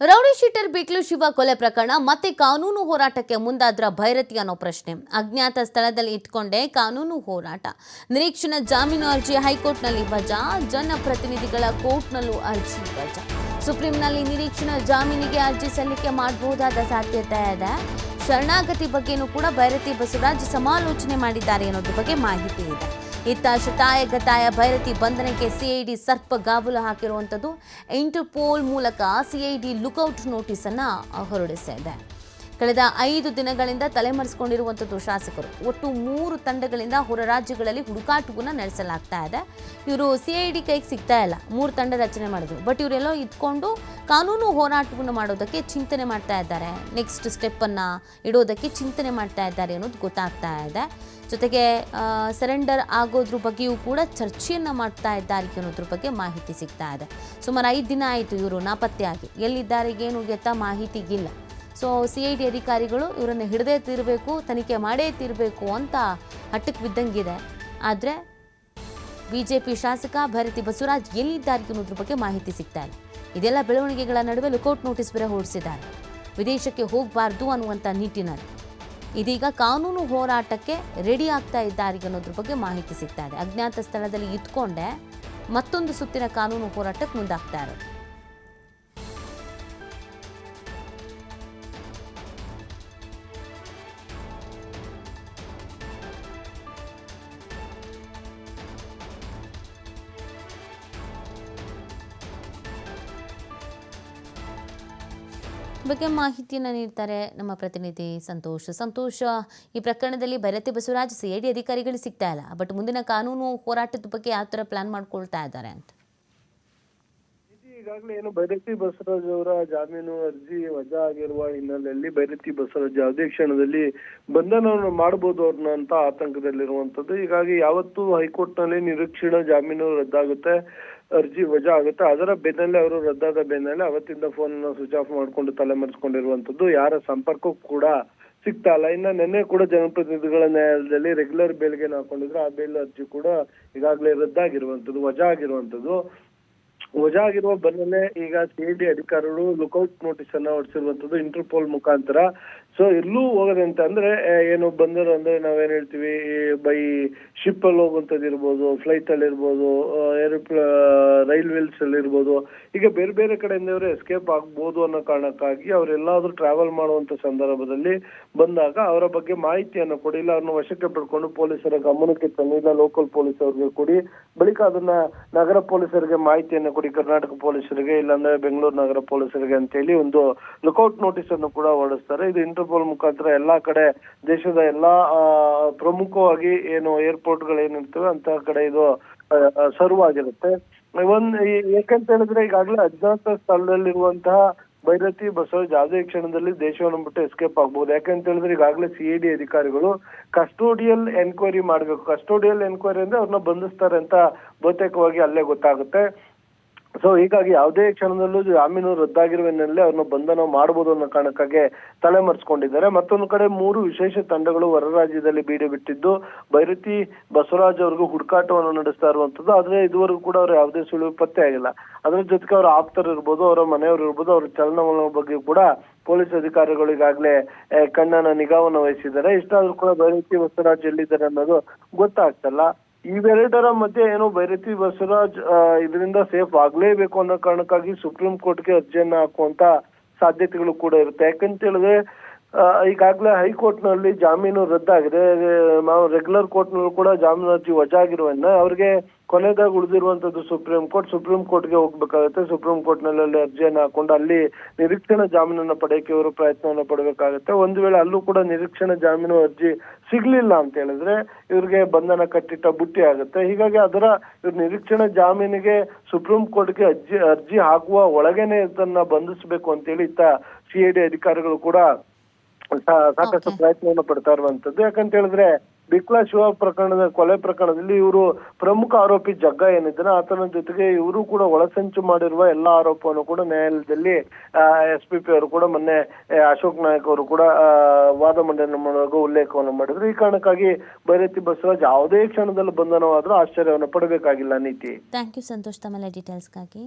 Rowdy sheeter ಬಿಕ್ಲು Shiva ಕೊಲೆ ಪ್ರಕರಣ, ಮತ್ತೆ ಕಾನೂನು ಹೋರಾಟಕ್ಕೆ ಮುಂದಾದ್ರ ಭೈರತಿ ಅನ್ನೋ ಪ್ರಶ್ನೆ. ಅಜ್ಞಾತ ಸ್ಥಳದಲ್ಲಿ ಇಟ್ಕೊಂಡೇ ಕಾನೂನು ಹೋರಾಟ. ನಿರೀಕ್ಷಣಾ ಜಾಮೀನು ಅರ್ಜಿ, ಹೈಕೋರ್ಟ್ನಲ್ಲಿ ವಜಾ ಜನಪ್ರತಿನಿಧಿಗಳ ಕೋರ್ಟ್ನಲ್ಲೂ ಅರ್ಜಿ ವಜಾ ಸುಪ್ರೀಂನಲ್ಲಿ ನಿರೀಕ್ಷಣಾ ಜಾಮೀನಿಗೆ ಅರ್ಜಿ ಸಲ್ಲಿಕೆ ಮಾಡಬಹುದಾದ ಸಾಧ್ಯತೆ ಇದೆ. ಶರಣಾಗತಿ ಬಗ್ಗೆನೂ ಕೂಡ ಭೈರತಿ ಬಸವರಾಜ್ ಸಮಾಲೋಚನೆ ಮಾಡಿದ್ದಾರೆ ಅನ್ನೋದ್ರ ಬಗ್ಗೆ ಮಾಹಿತಿ ಇದೆ. ಇತ್ತ ಶತಾಯ ಗತಾಯ ಭೈರತಿ ಬಂಧನಕ್ಕೆ ಸಿಐಡಿ ಸರ್ಪ ಗಾಬಲು ಹಾಕಿರುವಂಥದ್ದು. ಇಂಟರ್ಪೋಲ್ ಮೂಲಕ ಸಿಐಡಿ ಲುಕೌಟ್ ನೋಟಿಸ್ ಅನ್ನ ಹೊರಡಿಸಿದೆ. ಕಳೆದ ಐದು ದಿನಗಳಿಂದ ತಲೆಮರೆಸಿಕೊಂಡಿರುವಂಥದ್ದು ಶಾಸಕರು. ಒಟ್ಟು ಮೂರು ತಂಡಗಳಿಂದ ಹೊರ ರಾಜ್ಯಗಳಲ್ಲಿ ಹುಡುಕಾಟವನ್ನು ನಡೆಸಲಾಗ್ತಾ ಇದೆ. ಇವರು ಸಿ ಐ ಡಿ ಕೈಗೆ ಸಿಗ್ತಾ ಇಲ್ಲ. ಮೂರು ತಂಡ ರಚನೆ ಮಾಡಿದ್ರು. ಬಟ್ ಇವರೆಲ್ಲೋ ಇದ್ಕೊಂಡು ಕಾನೂನು ಹೋರಾಟವನ್ನು ಮಾಡೋದಕ್ಕೆ ಚಿಂತನೆ ಮಾಡ್ತಾ ಇದ್ದಾರೆ. ನೆಕ್ಸ್ಟ್ ಸ್ಟೆಪ್ಪನ್ನು ಇಡೋದಕ್ಕೆ ಚಿಂತನೆ ಮಾಡ್ತಾ ಇದ್ದಾರೆ ಅನ್ನೋದು ಗೊತ್ತಾಗ್ತಾ ಇದೆ. ಜೊತೆಗೆ ಸರೆಂಡರ್ ಆಗೋದ್ರ ಬಗ್ಗೆಯೂ ಕೂಡ ಚರ್ಚೆಯನ್ನು ಮಾಡ್ತಾ ಇದ್ದಾರೆ ಅನ್ನೋದ್ರ ಬಗ್ಗೆ ಮಾಹಿತಿ ಸಿಗ್ತಾ ಇದೆ. ಸುಮಾರು ಐದು ದಿನ ಆಯಿತು ಇವರು ನಾಪತ್ತೆಯಾಗಿ. ಎಲ್ಲಿದ್ದಾರೆ, ಏನು, ಎತ್ತ ಮಾಹಿತಿಗಿಲ್ಲ ಸೊ ಸಿ ಐ ಡಿ ಅಧಿಕಾರಿಗಳು ಇವರನ್ನು ಹಿಡದೇ ತೀರಬೇಕು, ತನಿಖೆ ಮಾಡೇ ತೀರಬೇಕು ಅಂತ ಹಟ್ಟಕ್ಕೆ ಬಿದ್ದಂಗಿದೆ. ಆದರೆ ಬಿ ಜೆ ಪಿ ಶಾಸಕ ಭರತಿ ಬಸವರಾಜ್ ಎಲ್ಲಿದ್ದಾರೆ ಅನ್ನೋದ್ರ ಬಗ್ಗೆ ಮಾಹಿತಿ ಸಿಗ್ತಾ ಇಲ್ಲ. ಇದೆಲ್ಲ ಬೆಳವಣಿಗೆಗಳ ನಡುವೆ ಲುಕೌಟ್ ನೋಟಿಸ್ ಬೇರೆ ಹೊರಡಿಸಿದ್ದಾರೆ. ವಿದೇಶಕ್ಕೆ ಹೋಗಬಾರ್ದು ಅನ್ನುವಂಥ ನಿಟ್ಟಿನಲ್ಲಿ. ಇದೀಗ ಕಾನೂನು ಹೋರಾಟಕ್ಕೆ ರೆಡಿ ಆಗ್ತಾ ಇದ್ದಾರೆ ಅನ್ನೋದ್ರ ಬಗ್ಗೆ ಮಾಹಿತಿ ಸಿಗ್ತಾ ಇದೆ. ಅಜ್ಞಾತ ಸ್ಥಳದಲ್ಲಿ ಇದ್ಕೊಂಡೆ ಮತ್ತೊಂದು ಸುತ್ತಿನ ಕಾನೂನು ಹೋರಾಟಕ್ಕೆ ಮುಂದಾಗ್ತಾ ಬಗ್ಗೆ ಮಾಹಿತಿಯನ್ನು ನೀಡ್ತಾರೆ ನಮ್ಮ ಪ್ರತಿನಿಧಿ ಸಂತೋಷ್. ಸಂತೋಷ, ಈ ಪ್ರಕರಣದಲ್ಲಿ Byrathi Basavaraj C I D ಅಧಿಕಾರಿಗಳು ಸಿಗ್ತಾ ಇಲ್ಲ, ಬಟ್ ಮುಂದಿನ ಕಾನೂನು ಹೋರಾಟದ ಬಗ್ಗೆ ಯಾವ ಥರ ಪ್ಲಾನ್ ಮಾಡ್ಕೊಳ್ತಾ ಇದ್ದಾರೆ ಅಂತ? ಈಗಾಗಲೇ ಏನು ಭೈರತಿ ಬಸವರಾಜ್ ಅವರ ಜಾಮೀನು ಅರ್ಜಿ ವಜಾ ಆಗಿರುವ ಹಿನ್ನೆಲೆಯಲ್ಲಿ ಭೈರತಿ ಬಸವರಾಜ್ ಯಾವುದೇ ಕ್ಷಣದಲ್ಲಿ ಬಂಧನವನ್ನು ಮಾಡಬಹುದು ಅವ್ರನ್ನ ಅಂತ ಆತಂಕದಲ್ಲಿರುವಂತದ್ದು ಹೀಗಾಗಿ ಯಾವತ್ತು ಹೈಕೋರ್ಟ್ನಲ್ಲಿ ನಿರೀಕ್ಷಣಾ ಜಾಮೀನು ರದ್ದಾಗುತ್ತೆ, ಅರ್ಜಿ ವಜಾ ಆಗುತ್ತೆ. ಅದರ ಬೆನ್ನಲ್ಲೇ ಅವರು ರದ್ದಾದ ಬೆನ್ನಲ್ಲೇ ಅವತ್ತಿಂದ ಫೋನ್ ಸ್ವಿಚ್ ಆಫ್ ಮಾಡ್ಕೊಂಡು ತಲೆಮರೆಸಿಕೊಂಡಿರುವಂತದ್ದು ಯಾರ ಸಂಪರ್ಕಕ್ಕೂ ಕೂಡ ಸಿಗ್ತಾ ಇಲ್ಲ. ಇನ್ನ ನಿನ್ನೆ ಕೂಡ ಜನಪ್ರತಿನಿಧಿಗಳ ನ್ಯಾಯಾಲಯದಲ್ಲಿ ರೆಗ್ಯುಲರ್ ಬೇಲ್ಗೆ ಹಾಕೊಂಡಿದ್ರು. ಆ ಬೇಲ್ ಅರ್ಜಿ ಕೂಡ ಈಗಾಗಲೇ ರದ್ದಾಗಿರುವಂತದ್ದು ವಜಾ ಆಗಿರುವಂತದ್ದು ವಜಾ ಆಗಿರುವ ಬೆನ್ನಲ್ಲೇ ಈಗ ಸಿಐಡಿ ಅಧಿಕಾರಿಗಳು ಲುಕೌಟ್ ನೋಟಿಸ್ ಅನ್ನ ಹೊರಡಿಸಿರುವಂತದ್ದು ಇಂಟರ್ಪೋಲ್ ಮುಖಾಂತರ. ಸೊ ಎಲ್ಲೂ ಹೋಗದಂತೆ ಅಂದ್ರೆ ಏನು ಬಂದರು ಅಂದ್ರೆ ನಾವೇನ್ ಹೇಳ್ತೀವಿ ಬೈ ಶಿಪ್ ಅಲ್ಲಿ ಹೋಗುವಂತದ್ದು ಇರ್ಬೋದು ಫ್ಲೈಟ್ ಅಲ್ಲಿ ಇರ್ಬೋದು ಏರೋಪ್ಲ ರೈಲ್ವೇಸ್ ಅಲ್ಲಿ ಇರ್ಬೋದು. ಈಗ ಬೇರೆ ಬೇರೆ ಕಡೆಯಿಂದ ಅವರು ಎಸ್ಕೇಪ್ ಆಗ್ಬೋದು ಅನ್ನೋ ಕಾರಣಕ್ಕಾಗಿ ಅವರೆಲ್ಲಾದ್ರೂ ಟ್ರಾವೆಲ್ ಮಾಡುವಂತ ಸಂದರ್ಭದಲ್ಲಿ ಬಂದಾಗ ಅವರ ಬಗ್ಗೆ ಮಾಹಿತಿಯನ್ನು ಕೊಡಿ, ಇಲ್ಲ ಅವ್ರನ್ನ ವಶಕ್ಕೆ ಪಡ್ಕೊಂಡು ಪೊಲೀಸರ ಗಮನಕ್ಕೆ ತಂದಿಲ್ಲ ಲೋಕಲ್ ಪೊಲೀಸ್ ಅವ್ರಿಗೆ ಕೊಡಿ, ಬಳಿಕ ಅದನ್ನ ನಗರ ಪೊಲೀಸರಿಗೆ ಮಾಹಿತಿಯನ್ನು ಕೊಡಿ ಕರ್ನಾಟಕ ಪೊಲೀಸರಿಗೆ, ಇಲ್ಲಾಂದ್ರೆ ಬೆಂಗಳೂರು ನಗರ ಪೊಲೀಸರಿಗೆ ಅಂತೇಳಿ ಒಂದು ಲುಕೌಟ್ ನೋಟಿಸ್ ಅನ್ನು ಕೂಡ ಹೊರಡಿಸ್ತಾರೆ. ಇದು ಇಂಟರ್ಪೋಲ್ ಮುಖಾಂತರ ಎಲ್ಲಾ ಕಡೆ ದೇಶದ ಎಲ್ಲಾ ಪ್ರಮುಖವಾಗಿ ಏನು ಏರ್ಪೋರ್ಟ್ಗಳು ಏನಿರ್ತವೆ ಅಂತ ಕಡೆ ಇದು ಸರ್ವ್ ಆಗಿರುತ್ತೆ. ಒಂದ್ ಏಕಂತ ಹೇಳಿದ್ರೆ ಈಗಾಗಲೇ ಅಜ್ಞಾತ ಸ್ಥಳದಲ್ಲಿರುವಂತಹ ಭೈರತಿ, ಬಸವರಾಜ್ ಯಾವುದೇ ಕ್ಷಣದಲ್ಲಿ ದೇಶವನ್ನು ಬಿಟ್ಟು ಎಸ್ಕೇಪ್ ಆಗ್ಬಹುದು ಯಾಕಂತ ಹೇಳಿದ್ರೆ ಈಗಾಗಲೇ ಸಿ ಡಿ ಅಧಿಕಾರಿಗಳು ಕಸ್ಟೋಡಿಯಲ್ ಎನ್ಕ್ವೈರಿ ಮಾಡಬೇಕು. ಕಸ್ಟೋಡಿಯಲ್ ಎನ್ಕ್ವೈರಿ ಅಂದ್ರೆ ಅವ್ರನ್ನ ಬಂಧಿಸ್ತಾರೆ ಅಂತ ಬಹುತೇಕವಾಗಿ ಅಲ್ಲೇ ಗೊತ್ತಾಗುತ್ತೆ. ಸೊ ಹೀಗಾಗಿ ಯಾವುದೇ ಕ್ಷಣದಲ್ಲೂ ಜಾಮೀನು ರದ್ದಾಗಿರುವ ಹಿನ್ನೆಲೆ ಅವ್ರನ್ನ ಬಂಧನ ಮಾಡಬಹುದು ಅನ್ನೋ ಕಾರಣಕ್ಕಾಗಿ ತಲೆಮರೆಸ್ಕೊಂಡಿದ್ದಾರೆ. ಮತ್ತೊಂದು ಕಡೆ ಮೂರು ವಿಶೇಷ ತಂಡಗಳು ಹೊರ ರಾಜ್ಯದಲ್ಲಿ ಬೀಡು ಬಿಟ್ಟಿದ್ದು ಭೈರತಿ ಬಸವರಾಜ್ ಅವ್ರಿಗೂ ಹುಡುಕಾಟವನ್ನು ನಡೆಸ್ತಾ ಇರುವಂತದ್ದು ಆದ್ರೆ ಇದುವರೆಗೂ ಕೂಡ ಅವ್ರು ಯಾವುದೇ ಸುಳಿವು ಪತ್ತೆ ಆಗಿಲ್ಲ. ಅದ್ರ ಜೊತೆಗೆ ಅವರ ಆಪ್ತರು ಇರ್ಬೋದು, ಅವರ ಮನೆಯವರು ಇರ್ಬೋದು, ಅವ್ರ ಚಲನವಲನ ಬಗ್ಗೆ ಕೂಡ ಪೊಲೀಸ್ ಅಧಿಕಾರಿಗಳು ಈಗಾಗಲೇ ಕಣ್ಣನ ನಿಗಾವನ್ನು ವಹಿಸಿದ್ದಾರೆ. ಇಷ್ಟಾದ್ರೂ ಕೂಡ ಭೈರತಿ ಬಸವರಾಜ್ ಎಲ್ಲಿದ್ದಾರೆ ಅನ್ನೋದು ಗೊತ್ತಾಗ್ತಲ್ಲ. ಇವೆರಡರ ಮಧ್ಯೆ ಏನೋ ಭೈರತಿ ಬಸವರಾಜ್ ಇದರಿಂದ ಸೇಫ್ ಆಗ್ಲೇಬೇಕು ಅನ್ನೋ ಕಾರಣಕ್ಕಾಗಿ ಸುಪ್ರೀಂ ಕೋರ್ಟ್ಗೆ ಅರ್ಜಿಯನ್ನ ಹಾಕುವಂತ ಸಾಧ್ಯತೆಗಳು ಕೂಡ ಇರುತ್ತೆ. ಯಾಕಂತ ಹೇಳಿದ್ರೆ ಈಗಾಗಲೇ ಹೈಕೋರ್ಟ್ನಲ್ಲಿ ಜಾಮೀನು ರದ್ದಾಗಿದೆ. ನಾವು ರೆಗ್ಯುಲರ್ ಕೋರ್ಟ್ ನಲ್ಲೂ ಕೂಡ ಜಾಮೀನು ಅರ್ಜಿ ವಜಾ ಆಗಿರುವನ್ನ ಅವ್ರಿಗೆ ಕೊನೆದಾಗ ಉಳಿದಿರುವಂತದ್ದು ಸುಪ್ರೀಂ ಕೋರ್ಟ್, ಸುಪ್ರೀಂ ಕೋರ್ಟ್ಗೆ ಹೋಗ್ಬೇಕಾಗುತ್ತೆ. ಸುಪ್ರೀಂ ಕೋರ್ಟ್ನಲ್ಲಿ ಅರ್ಜಿಯನ್ನು ಹಾಕೊಂಡು ಅಲ್ಲಿ ನಿರೀಕ್ಷಣಾ ಜಾಮೀನನ್ನು ಪಡೆಯಕ್ಕೆ ಇವರು ಪ್ರಯತ್ನವನ್ನು ಪಡಬೇಕಾಗುತ್ತೆ. ಒಂದು ವೇಳೆ ಅಲ್ಲೂ ಕೂಡ ನಿರೀಕ್ಷಣಾ ಜಾಮೀನು ಅರ್ಜಿ ಸಿಗ್ಲಿಲ್ಲ ಅಂತ ಹೇಳಿದ್ರೆ ಇವ್ರಿಗೆ ಬಂಧನ ಕಟ್ಟಿಟ್ಟ ಬುಟ್ಟಿ ಆಗುತ್ತೆ. ಹೀಗಾಗಿ ಅದರ ಇವ್ರ ನಿರೀಕ್ಷಣಾ ಜಾಮೀನಿಗೆ ಸುಪ್ರೀಂ ಕೋರ್ಟ್ಗೆ ಅರ್ಜಿ ಅರ್ಜಿ ಹಾಕುವ ಒಳಗೇನೆ ಇದನ್ನ ಬಂಧಿಸಬೇಕು ಅಂತೇಳಿ ಇತ್ತ ಸಿಐಡಿ ಅಧಿಕಾರಿಗಳು ಕೂಡ ಸಾಕಷ್ಟು. ಪ್ರಯತ್ನವನ್ನು ಪಡ್ತಾ ಇರುವಂತದ್ದು. ಯಾಕಂತ ಹೇಳಿದ್ರೆ ಬಿಕ್ಲಾ ಶಿವ ಪ್ರಕರಣದ ಕೊಲೆ ಪ್ರಕರಣದಲ್ಲಿ ಇವರು ಪ್ರಮುಖ ಆರೋಪಿ ಜಗ್ಗ ಏನಿದ್ದಾನೆ ಆತನ ಜೊತೆಗೆ ಇವರು ಕೂಡ ಒಳಸಂಚು ಮಾಡಿರುವ ಎಲ್ಲಾ ಆರೋಪವನ್ನು ಕೂಡ ನ್ಯಾಯಾಲಯದಲ್ಲಿ ಎಸ್ ಪಿ ಪಿ ಅವರು ಕೂಡ ಮೊನ್ನೆ ಅಶೋಕ್ ನಾಯಕ್ ಅವರು ಕೂಡ ವಾದ ಮಂಡನೆ ಮಾಡುವಾಗ ಉಲ್ಲೇಖವನ್ನು ಮಾಡಿದ್ರು. ಈ ಕಾರಣಕ್ಕಾಗಿ ಬೈರತಿ ಬಸವರಾಜ್ ಯಾವುದೇ ಕ್ಷಣದಲ್ಲಿ ಬಂಧನವಾದ್ರೂ ಆಶ್ಚರ್ಯವನ್ನು ಪಡಬೇಕಾಗಿಲ್ಲ ನೀತಿ. Thank you Santhosh. ತಮ್ಮೆಲ್ಲ ಡೀಟೇಲ್ಸ್ಗಾಗಿ